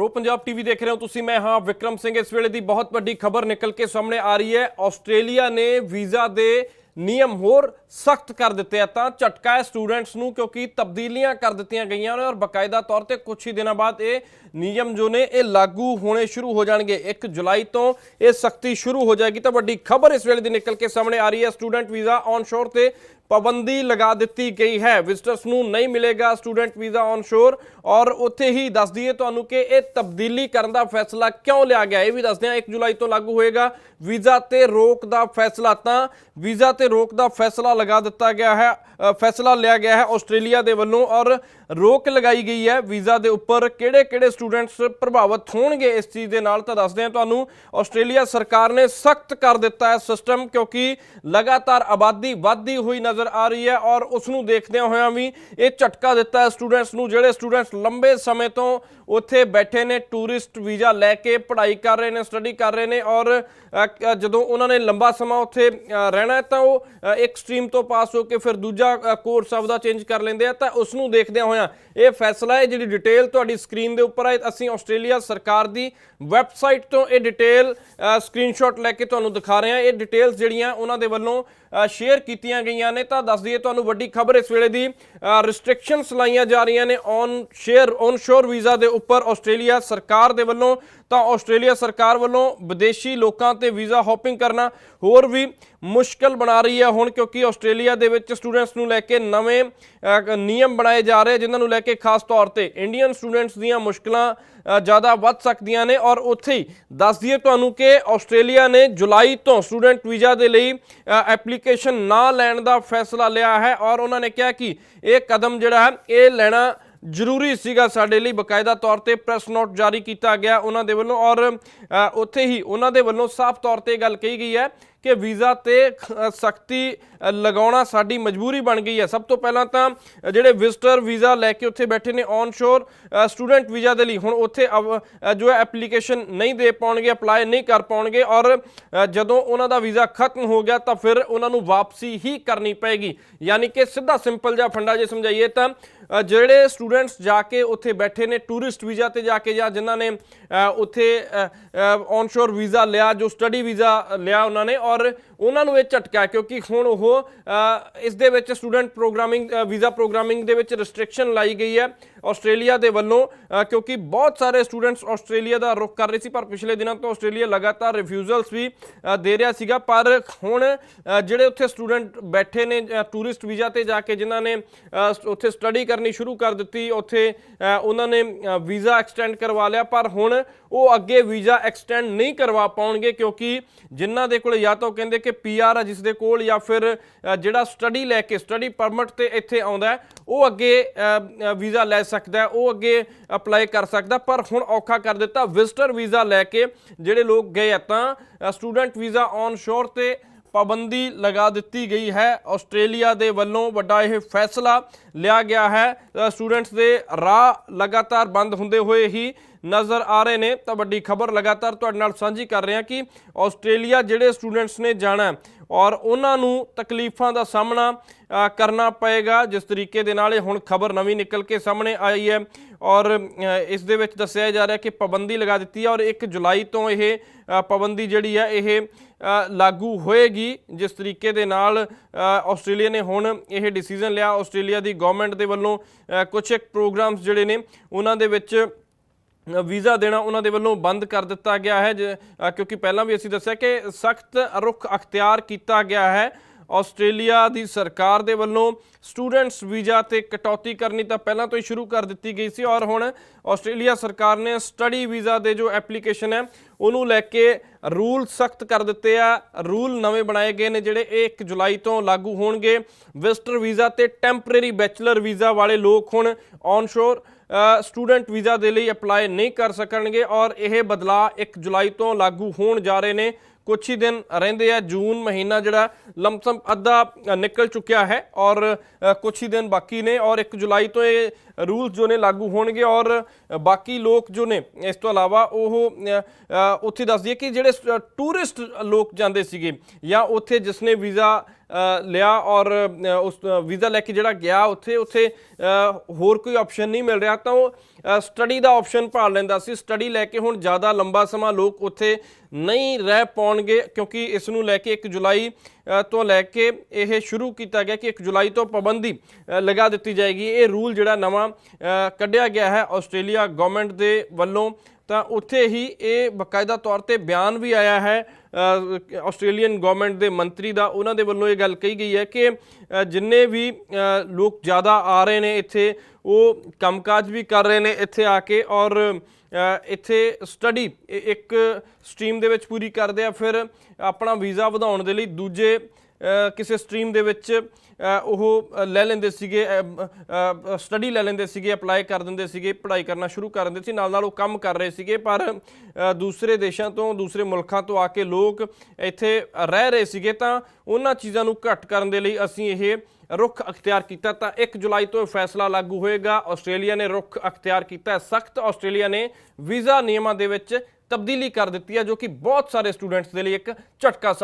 Pro Punjab TV ਦੇਖ ਰਹੇ ਹੋ ਤੁਸੀਂ, ਮੈਂ ਹਾਂ ਵਿਕਰਮ ਸਿੰਘ। ਇਸ ਵੇਲੇ ਦੀ ਬਹੁਤ ਵੱਡੀ ਖਬਰ ਨਿਕਲ ਕੇ ਸਾਹਮਣੇ ਆ ਰਹੀ ਹੈ। ਆਸਟ੍ਰੇਲੀਆ ਨੇ ਵੀਜ਼ਾ ਦੇ ਨਿਯਮ ਹੋਰ ਸਖਤ ਕਰ ਦਿੱਤੇ ਆ, ਤਾਂ ਝਟਕਾ ਹੈ ਸਟੂਡੈਂਟਸ ਨੂੰ, ਕਿਉਂਕਿ ਤਬਦੀਲੀਆਂ ਕਰ ਦਿੱਤੀਆਂ ਗਈਆਂ ਨੇ ਔਰ ਬਕਾਇਦਾ ਤੌਰ ਤੇ ਕੁਝ ਹੀ ਦਿਨਾਂ ਬਾਅਦ ਇਹ ਨਿਯਮ ਜੋ ਨੇ, ਇਹ ਲਾਗੂ ਹੋਣੇ ਸ਼ੁਰੂ ਹੋ ਜਾਣਗੇ। 1 ਜੁਲਾਈ ਤੋਂ ਇਹ ਸਖਤੀ ਸ਼ੁਰੂ ਹੋ ਜਾਏਗੀ। ਤਾਂ ਵੱਡੀ ਖਬਰ ਇਸ ਵੇਲੇ ਦੀ ਨਿਕਲ ਕੇ ਸਾਹਮਣੇ ਆ ਰਹੀ ਹੈ, ਸਟੂਡੈਂਟ ਵੀਜ਼ਾ ਔਨ ਸ਼ੋਰ ਤੇ ਪਾਬੰਦੀ ਲਗਾ ਦਿੱਤੀ ਗਈ ਹੈ। ਵਿਜ਼ਟਰਸ ਨੂੰ ਨਹੀਂ ਮਿਲੇਗਾ ਸਟੂਡੈਂਟ ਵੀਜ਼ਾ ਔਨ ਸ਼ੋਰ ਔਰ ਉੱਥੇ ਹੀ ਦੱਸ ਦਈਏ ਤੁਹਾਨੂੰ ਕਿ ਇਹ ਤਬਦੀਲੀ ਕਰਨ ਦਾ ਫੈਸਲਾ ਕਿਉਂ ਲਿਆ ਗਿਆ? ਇਹ ਵੀ ਦੱਸਦੇ ਹਾਂ 1 ਜੁਲਾਈ ਤੋਂ ਲਾਗੂ ਹੋਏਗਾ। ਵੀਜ਼ਾ ਤੇ ਰੋਕ ਦਾ ਫੈਸਲਾ, ਤਾਂ ਵੀਜ਼ਾ ਤੇ ਰੋਕ ਦਾ ਫੈਸਲਾ ਲਗਾ ਦਿੱਤਾ ਗਿਆ ਹੈ ਫੈਸਲਾ ਲਿਆ ਗਿਆ ਹੈ ਆਸਟ੍ਰੇਲੀਆ ਦੇ ਵੱਲੋਂ ਔਰ ਰੋਕ ਲਗਾਈ ਗਈ ਹੈ ਵੀਜ਼ਾ ਦੇ ਉੱਪਰ। ਕਿਹੜੇ-ਕਿਹੜੇ ਸਟੂਡੈਂਟਸ ਪ੍ਰਭਾਵਿਤ ਹੋਣਗੇ ਇਸ ਚੀਜ਼ ਦੇ ਨਾਲ ਤਾਂ ਦੱਸਦੇ ਹਾਂ ਤੁਹਾਨੂੰ, ਆਸਟ੍ਰੇਲੀਆ ਸਰਕਾਰ ਨੇ ਸਖਤ ਕਰ ਦਿੱਤਾ ਹੈ ਸਿਸਟਮ ਕਿਉਂਕਿ ਲਗਾਤਾਰ ਆਬਾਦੀ ਵੱਧਦੀ ਹੋਈ ਨਜ਼ਰ ਆ ਰਹੀ ਹੈ ਔਰ ਉਸ ਨੂੰ ਦੇਖਦਿਆਂ ਹੋਇਆਂ ਵੀ ਇਹ ਝਟਕਾ ਦਿੱਤਾ ਹੈ ਸਟੂਡੈਂਟਸ ਨੂੰ। ਜਿਹੜੇ ਸਟੂਡੈਂਟਸ ਲੰਬੇ ਸਮੇਂ ਤੋਂ ਉੱਥੇ ਬੈਠੇ ਨੇ, ਟੂਰਿਸਟ ਵੀਜ਼ਾ ਲੈ ਕੇ ਪੜ੍ਹਾਈ ਕਰ ਰਹੇ ਨੇ, ਸਟੱਡੀ ਕਰ ਰਹੇ ਨੇ ਔਰ ਜਦੋਂ ਉਹਨਾਂ ਨੇ ਲੰਬਾ ਸਮਾਂ ਉੱਥੇ ਰਹਿਣਾ ਹੈ ਤਾਂ ਉਹ ਇੱਕ ਸਟਰੀਮ ਤੋਂ ਪਾਸ ਹੋ ਕੇ ਫਿਰ ਦੂਜਾ ਕੋਰਸ ਆਪਦਾ ਚੇਂਜ ਕਰ ਲੈਂਦੇ ਆ, ਤਾਂ ਉਸ ਨੂੰ ਦੇਖਦਿਆਂ ਹੋਇਆਂ ਇਹ ਫੈਸਲਾ ਹੈ, ਜਿਹੜੀ ਡਿਟੇਲ ਤੁਹਾਡੀ ਸਕਰੀਨ ਦੇ ਉੱਪਰ ਹੈ ਅਸੀਂ ਆਸਟ੍ਰੇਲੀਆ ਸਰਕਾਰ ਦੀ ਵੈਬਸਾਈਟ ਤੋਂ ਇਹ ਡਿਟੇਲ ਸਕਰੀਨਸ਼ਾਟ ਲੈ ਕੇ ਤੁਹਾਨੂੰ ਦਿਖਾ ਰਹੇ ਹਾਂ। ਇਹ ਡਿਟੇਲਸ ਜਿਹੜੀਆਂ ਉਹਨਾਂ ਦੇ ਵੱਲੋਂ ਸ਼ੇਅਰ ਕੀਤੀਆਂ ਗਈਆਂ ਨੇ, ਤਾਂ ਦੱਸ ਦਈਏ ਤੁਹਾਨੂੰ ਵੱਡੀ ਖਬਰ ਇਸ ਵੇਲੇ ਦੀ ਰਿਸਟ੍ਰਿਕਸ਼ਨਸ ਲਾਈਆਂ ਜਾ ਰਹੀਆਂ ਨੇ on shore on shore visa ਦੇ ਉੱਪਰ ਆਸਟ੍ਰੇਲੀਆ ਸਰਕਾਰ ਦੇ ਵੱਲੋਂ, ਤਾਂ ਆਸਟ੍ਰੇਲੀਆ ਸਰਕਾਰ ਵੱਲੋਂ ਵਿਦੇਸ਼ੀ ਲੋਕਾਂ ਤੇ ਵੀਜ਼ਾ ਹੌਪਿੰਗ ਕਰਨਾ ਹੋਰ ਵੀ ਮੁਸ਼ਕਲ ਬਣਾ ਰਹੀ ਹੈ ਹੁਣ ਕਿਉਂਕਿ ਆਸਟ੍ਰੇਲੀਆ ਦੇ ਵਿੱਚ ਸਟੂਡੈਂਟਸ ਨੂੰ ਲੈ ਕੇ ਨਵੇਂ ਨਿਯਮ ਬਣਾਏ ਜਾ ਰਹੇ ਜਿਨ੍ਹਾਂ ਨੂੰ ਲੈ ਕੇ ਖਾਸ ਤੌਰ ਤੇ ਇੰਡੀਅਨ ਸਟੂਡੈਂਟਸ ਦੀਆਂ ਮੁਸ਼ਕਲਾਂ ਜ਼ਿਆਦਾ ਵੱਧ ਸਕਦੀਆਂ ਨੇ ਔਰ ਉੱਥੇ ਹੀ ਦੱਸ ਦਈਏ ਤੁਹਾਨੂੰ ਕਿ ਆਸਟ੍ਰੇਲੀਆ ਨੇ ਜੁਲਾਈ ਤੋਂ ਸਟੂਡੈਂਟ ਵੀਜ਼ਾ ਦੇ ਲਈ ਐਪਲੀਕੇਸ਼ਨ ਨਾ ਲੈਣ ਦਾ ਫੈਸਲਾ ਲਿਆ ਹੈ ਔਰ ਉਹਨਾਂ ਨੇ ਕਿਹਾ ਕਿ ਇਹ ਕਦਮ ਜਿਹੜਾ ਹੈ, ਇਹ ਲੈਣਾ ਜ਼ਰੂਰੀ ਸੀਗਾ ਸਾਡੇ ਲਈ। ਬਕਾਇਦਾ ਤੌਰ ਤੇ ਪ੍ਰੈਸ ਨੋਟ ਜਾਰੀ ਕੀਤਾ ਗਿਆ ਉਹਨਾਂ ਦੇ ਵੱਲੋਂ ਔਰ ਉੱਥੇ ਹੀ ਉਹਨਾਂ ਦੇ ਵੱਲੋਂ ਸਾਫ਼ ਤੌਰ ਤੇ ਇਹ ਗੱਲ ਕਹੀ ਗਈ ਹੈ ਕਿ ਵੀਜ਼ਾ ਤੇ ਸਖਤੀ ਲਗਾਉਣਾ ਸਾਡੀ ਮਜਬੂਰੀ ਬਣ ਗਈ ਹੈ। ਸਭ ਤੋਂ ਪਹਿਲਾਂ ਤਾਂ ਜਿਹੜੇ ਵਿਜ਼ਟਰ ਵੀਜ਼ਾ ਲੈ ਕੇ ਉੱਥੇ ਬੈਠੇ ਨੇ ਔਨ ਸ਼ੋਰ ਸਟੂਡੈਂਟ ਵੀਜ਼ਾ ਦੇ ਲਈ, ਹੁਣ ਉੱਥੇ ਅਵ- ਜੋ ਹੈ ਐਪਲੀਕੇਸ਼ਨ ਨਹੀਂ ਦੇ ਪਾਉਣਗੇ ਅਪਲਾਈ ਨਹੀਂ ਕਰ ਪਾਉਣਗੇ ਔਰ ਜਦੋਂ ਉਹਨਾਂ ਦਾ ਵੀਜ਼ਾ ਖਤਮ ਹੋ ਗਿਆ ਤਾਂ ਫਿਰ ਉਹਨਾਂ ਨੂੰ ਵਾਪਸੀ ਹੀ ਕਰਨੀ ਪਏਗੀ। ਯਾਨੀ ਕਿ ਸਿੱਧਾ ਸਿੰਪਲ ਜਿਹਾ ਫੰਡਾ ਜੇ ਸਮਝਾਈਏ ਤਾਂ ਜਿਹੜੇ ਸਟੂਡੈਂਟਸ ਜਾ ਕੇ ਉੱਥੇ ਬੈਠੇ ਨੇ, ਟੂਰਿਸਟ ਵੀਜ਼ਾ ਤੇ ਜਾ ਕੇ ਜਾਂ ਜਿਨ੍ਹਾਂ ਨੇ ਉੱਥੇ ਔਨ ਸ਼ੋਰ ਵੀਜ਼ਾ ਲਿਆ, ਜੋ ਸਟੱਡੀ ਵੀਜ਼ਾ ਲਿਆ ਉਹਨਾਂ ਨੇ ਔਰ ਉਹਨਾਂ ਨੂੰ ਇਹ ਝਟਕਾ ਕਿਉਂਕਿ ਹੁਣ ਉਹ ਇਸ ਦੇ ਵਿੱਚ ਸਟੂਡੈਂਟ ਪ੍ਰੋਗਰਾਮਿੰਗ ਵੀਜ਼ਾ ਪ੍ਰੋਗਰਾਮਿੰਗ ਦੇ ਵਿੱਚ ਰੈਸਟ੍ਰਿਕਸ਼ਨ ਲਾਈ ਗਈ ਹੈ ਆਸਟ੍ਰੇਲੀਆ ਦੇ ਵੱਲੋਂ ਕਿਉਂਕਿ ਬਹੁਤ ਸਾਰੇ ਸਟੂਡੈਂਟਸ ਆਸਟ੍ਰੇਲੀਆ ਦਾ ਰੁਖ ਕਰ ਰਹੇ ਸੀ, ਪਰ ਪਿਛਲੇ ਦਿਨਾਂ ਤੋਂ ਆਸਟ੍ਰੇਲੀਆ ਲਗਾਤਾਰ ਰਿਫਿਊਜ਼ਲਸ ਵੀ ਦੇ ਰਿਹਾ ਸੀਗਾ। ਪਰ ਹੁਣ ਜਿਹੜੇ ਉੱਥੇ ਸਟੂਡੈਂਟ ਬੈਠੇ ਨੇ ਟੂਰਿਸਟ ਵੀਜ਼ਾ ਤੇ ਜਾ ਕੇ ਜਿਨ੍ਹਾਂ ਨੇ ਉੱਥੇ ਸਟੱਡੀ ਕਰਨੀ ਸ਼ੁਰੂ ਕਰ ਦਿੱਤੀ, ਉੱਥੇ ਉਹਨਾਂ ਨੇ ਵੀਜ਼ਾ ਐਕਸਟੈਂਡ ਕਰਵਾ ਲਿਆ। ਪਰ ਹੁਣ ਉਹ ਅੱਗੇ ਵੀਜ਼ਾ ਐਕਸਟੈਂਡ ਨਹੀਂ ਕਰਵਾ ਪਾਉਣਗੇ, ਕਿਉਂਕਿ ਜਿਨ੍ਹਾਂ ਦੇ ਕੋਲ ਜਾਂ ਤਾਂ ਉਹ ਕਹਿੰਦੇ ਕਿ ਪੀਆਰ ਆ ਜਿਸ ਦੇ ਕੋਲ ਜਾਂ ਫਿਰ ਜਿਹੜਾ ਸਟੱਡੀ ਲੈ ਕੇ, ਸਟੱਡੀ ਪਰਮਿਟ ਤੇ ਇੱਥੇ ਆਉਂਦਾ ਉਹ ਅੱਗੇ ਵੀਜ਼ਾ ਲੈ ਸਕਦਾ ਉਹ ਅੱਗੇ ਅਪਲਾਈ ਕਰ ਸਕਦਾ ਪਰ ਹੁਣ ਔਖਾ ਕਰ ਦਿੱਤਾ, ਵਿਜ਼ਟਰ ਵੀਜ਼ਾ ਲੈ ਕੇ ਜਿਹੜੇ ਲੋਕ ਗਏ ਆ ਤਾਂ ਸਟੂਡੈਂਟ ਵੀਜ਼ਾ ਔਨ ਸ਼ੋਰ ਤੇ ਪਾਬੰਦੀ ਲਗਾ ਦਿੱਤੀ ਗਈ ਹੈ। ਆਸਟ੍ਰੇਲੀਆ ਦੇ ਵੱਲੋਂ ਵੱਡਾ ਇਹ ਫੈਸਲਾ ਲਿਆ ਗਿਆ ਹੈ। ਸਟੂਡੈਂਟਸ ਦੇ ਰਾਹ ਲਗਾਤਾਰ ਬੰਦ ਹੁੰਦੇ ਹੋਏ ਹੀ ਨਜ਼ਰ ਆ ਰਹੇ ਨੇ। ਤਾਂ ਵੱਡੀ ਖਬਰ ਲਗਾਤਾਰ ਤੁਹਾਡੇ ਨਾਲ ਸਾਂਝੀ ਕਰ ਰਹੇ ਹਾਂ ਕਿ ਆਸਟ੍ਰੇਲੀਆ ਜਿਹੜੇ ਸਟੂਡੈਂਟਸ ਨੇ ਜਾਣਾ ਔਰ ਉਹਨਾਂ ਨੂੰ ਤਕਲੀਫਾਂ ਦਾ ਸਾਹਮਣਾ ਕਰਨਾ ਪਏਗਾ। ਜਿਸ ਤਰੀਕੇ ਦੇ ਨਾਲ ਇਹ ਹੁਣ ਖਬਰ ਨਵੀਂ ਨਿਕਲ ਕੇ ਸਾਹਮਣੇ ਆਈ ਹੈ ਔਰ ਇਸ ਦੇ ਵਿੱਚ ਦੱਸਿਆ ਜਾ ਰਿਹਾ ਕਿ ਪਾਬੰਦੀ ਲਗਾ ਦਿੱਤੀ ਹੈ ਔਰ 1 ਜੁਲਾਈ ਤੋਂ ਇਹ ਪਾਬੰਦੀ ਜਿਹੜੀ ਹੈ ਇਹ ਲਾਗੂ ਹੋਏਗੀ। ਜਿਸ ਤਰੀਕੇ ਦੇ ਨਾਲ ਆਸਟ੍ਰੇਲੀਆ ਨੇ ਹੁਣ ਇਹ ਡਿਸੀਜਨ ਲਿਆ। ਆਸਟ੍ਰੇਲੀਆ ਦੀ ਗਵਰਨਮੈਂਟ ਦੇ ਵੱਲੋਂ ਅ, ਕੁਝ ਇੱਕ ਪ੍ਰੋਗਰਾਮਸ ਜਿਹੜੇ ਨੇ ਉਹਨਾਂ ਦੇ ਵਿੱਚ ਵੀਜ਼ਾ ਦੇਣਾ ਉਹਨਾਂ ਦੇ ਵੱਲੋਂ ਬੰਦ ਕਰ ਦਿੱਤਾ ਗਿਆ ਹੈ ਜ- ਕਿਉਂਕਿ ਪਹਿਲਾਂ ਵੀ ਅਸੀਂ ਦੱਸਿਆ ਕਿ ਸਖਤ ਰੁਖ ਅਖਤਿਆਰ ਕੀਤਾ ਗਿਆ ਹੈ। ਆਸਟ੍ਰੇਲੀਆ ਦੀ ਸਰਕਾਰ ਦੇ ਵੱਲੋਂ ਸਟੂਡੈਂਟਸ ਵੀਜ਼ਾ ਤੇ ਕਟੌਤੀ ਕਰਨੀ ਤਾਂ ਪਹਿਲਾਂ ਤੋਂ ਹੀ ਸ਼ੁਰੂ ਕਰ ਦਿੱਤੀ ਗਈ ਸੀ ਔਰ ਹੁਣ ਆਸਟ੍ਰੇਲੀਆ ਸਰਕਾਰ ਨੇ ਸਟੱਡੀ ਵੀਜ਼ਾ ਦੇ ਜੋ ਐਪਲੀਕੇਸ਼ਨ ਹੈ, ਉਹਨੂੰ ਲੈ ਕੇ ਰੂਲ ਸਖਤ ਕਰ ਦਿੱਤੇ ਆ। ਰੂਲ ਨਵੇਂ ਬਣਾਏ ਗਏ ਨੇ ਜਿਹੜੇ ਇਹ 1 ਜੁਲਾਈ ਤੋਂ ਲਾਗੂ ਹੋਣਗੇ। ਵਿਜ਼ਟਰ ਵੀਜ਼ਾ ਤੇ ਟੈਂਪਰੇਰੀ ਬੈਚਲਰ ਵੀਜ਼ਾ ਵਾਲੇ ਲੋਕ ਹੁਣ ਔਨਸ਼ੋਰ ਸਟੂਡੈਂਟ ਵੀਜ਼ਾ ਦੇ ਲਈ ਅਪਲਾਈ ਨਹੀਂ ਕਰ ਸਕਣਗੇ ਔਰ ਇਹ ਬਦਲਾਅ 1 ਜੁਲਾਈ ਤੋਂ ਲਾਗੂ ਹੋਣ ਜਾ ਰਹੇ ਨੇ। ਕੁਝ ਹੀ ਦਿਨ ਰਹਿੰਦੇ ਆ ਜੂਨ ਮਹੀਨਾ ਜਿਹੜਾ ਲਮਸਮ ਅੱਧਾ ਨਿਕਲ ਚੁੱਕਿਆ ਹੈ ਔਰ ਅ, ਕੁਝ ਹੀ ਦਿਨ ਬਾਕੀ ਨੇ ਔਰ 1 ਜੁਲਾਈ ਤੋਂ ਇਹ ਰੂਲਸ ਜੋ ਨੇ ਲਾਗੂ ਹੋਣਗੇ ਔਰ ਬਾਕੀ ਲੋਕ ਜੋ ਨੇ, ਇਸ ਤੋਂ ਇਲਾਵਾ ਉਹ ਉੱਥੇ ਦੱਸ ਦਈਏ ਕਿ ਜਿਹੜੇ ਟੂਰਿਸਟ ਲੋਕ ਜਾਂਦੇ ਸੀਗੇ ਜਾਂ ਉੱਥੇ ਜਿਸਨੇ ਵੀਜ਼ਾ ਲਿਆ ਔਰ ਉਸ, ਵੀਜ਼ਾ ਲੈ ਕੇ ਜਿਹੜਾ ਗਿਆ ਉੱਥੇ ਉੱਥੇ ਹੋਰ ਕੋਈ ਆਪਸ਼ਨ ਨਹੀਂ ਮਿਲ ਰਿਹਾ ਤਾਂ ਉਹ ਸਟੱਡੀ ਦਾ ਆਪਸ਼ਨ ਭਾਲ ਲੈਂਦਾ ਸੀ। ਸਟੱਡੀ ਲੈ ਕੇ ਹੁਣ ਜ਼ਿਆਦਾ ਲੰਬਾ ਸਮਾਂ ਲੋਕ ਉੱਥੇ ਨਹੀਂ ਰਹਿ ਪਾਉਣਗੇ ਕਿਉਂਕਿ ਇਸ ਨੂੰ ਲੈ ਕੇ 1 ਜੁਲਾਈ ਤੋਂ ਲੈ ਕੇ ਇਹ ਸ਼ੁਰੂ ਕੀਤਾ ਗਿਆ ਕਿ 1 ਜੁਲਾਈ ਤੋਂ ਪਾਬੰਦੀ ਲਗਾ ਦਿੱਤੀ ਜਾਏਗੀ। ਇਹ ਰੂਲ ਜਿਹੜਾ ਨਵਾਂ ਕੱਢਿਆ ਗਿਆ ਹੈ ਆਸਟ੍ਰੇਲੀਆ ਗਵਰਨਮੈਂਟ ਦੇ ਵੱਲੋਂ। ਤਾਂ ਉੱਥੇ ਹੀ ਇਹ ਬਕਾਇਦਾ ਤੌਰ ਤੇ ਬਿਆਨ ਵੀ ਆਇਆ ਹੈ ਆਸਟ੍ਰੇਲੀਅਨ ਗਵਰਨਮੈਂਟ ਦੇ ਮੰਤਰੀ ਦਾ। ਉਹਨਾਂ ਦੇ ਵੱਲੋਂ ਇਹ ਗੱਲ ਕਹੀ ਗਈ ਹੈ ਕਿ ਜਿੰਨੇ ਵੀ ਲੋਕ ਜ਼ਿਆਦਾ ਆ ਰਹੇ ਨੇ ਇੱਥੇ, ਉਹ ਕੰਮਕਾਜ ਵੀ ਕਰ ਰਹੇ ਨੇ ਇੱਥੇ ਆ ਕੇ। ਔਰ ਇੱਥੇ ਸਟੱਡੀ ਇੱਕ ਸਟਰੀਮ ਦੇ ਵਿੱਚ ਪੂਰੀ ਕਰਦੇ ਆ, ਫਿਰ ਆਪਣਾ ਵੀਜ਼ਾ ਵਧਾਉਣ ਦੇ ਲਈ ਦੂਜੇ ਕਿਸੇ ਸਟਰੀਮ ਦੇ ਵਿੱਚ ਉਹ ਲੈ ਲੈਂਦੇ ਸੀਗੇ ਸਟੱਡੀ ਲੈ ਲੈਂਦੇ ਸੀਗੇ, ਅਪਲਾਈ ਕਰ ਦਿੰਦੇ ਸੀਗੇ, ਪੜ੍ਹਾਈ ਕਰਨਾ ਸ਼ੁਰੂ ਕਰ ਦਿੰਦੇ ਸੀ ਨਾਲ ਨਾਲ ਉਹ ਕੰਮ ਕਰ ਰਹੇ ਸੀਗੇ, ਪਰ ਦੂਸਰੇ ਦੇਸ਼ਾਂ ਤੋਂ, ਦੂਸਰੇ ਮੁਲਕਾਂ ਤੋਂ ਆ ਕੇ ਲੋਕ ਇੱਥੇ ਰਹਿ ਰਹੇ ਸੀਗੇ, ਤਾਂ ਉਹਨਾਂ ਚੀਜ਼ਾਂ ਨੂੰ ਘੱਟ ਕਰਨ ਦੇ ਲਈ ਅਸੀਂ ਇਹ ਰੁਖ ਅਖਤਿਆਰ ਕੀਤਾ। ਤਾਂ 1 ਜੁਲਾਈ ਤੋਂ ਇਹ ਫੈਸਲਾ ਲਾਗੂ ਹੋਏਗਾ। ਆਸਟ੍ਰੇਲੀਆ ਨੇ ਰੁਖ ਅਖਤਿਆਰ ਕੀਤਾ। ਸਖਤ ਆਸਟ੍ਰੇਲੀਆ ਨੇ ਵੀਜ਼ਾ ਨਿਯਮਾਂ ਦੇ ਵਿੱਚ ਤਬਦੀਲੀ ਕਰ ਦਿੱਤੀ ਹੈ, ਜੋ ਕਿ ਬਹੁਤ ਸਾਰੇ ਸਟੂਡੈਂਟਸ ਦੇ ਲਈ ਇੱਕ ਝਟਕਾ ਸਾ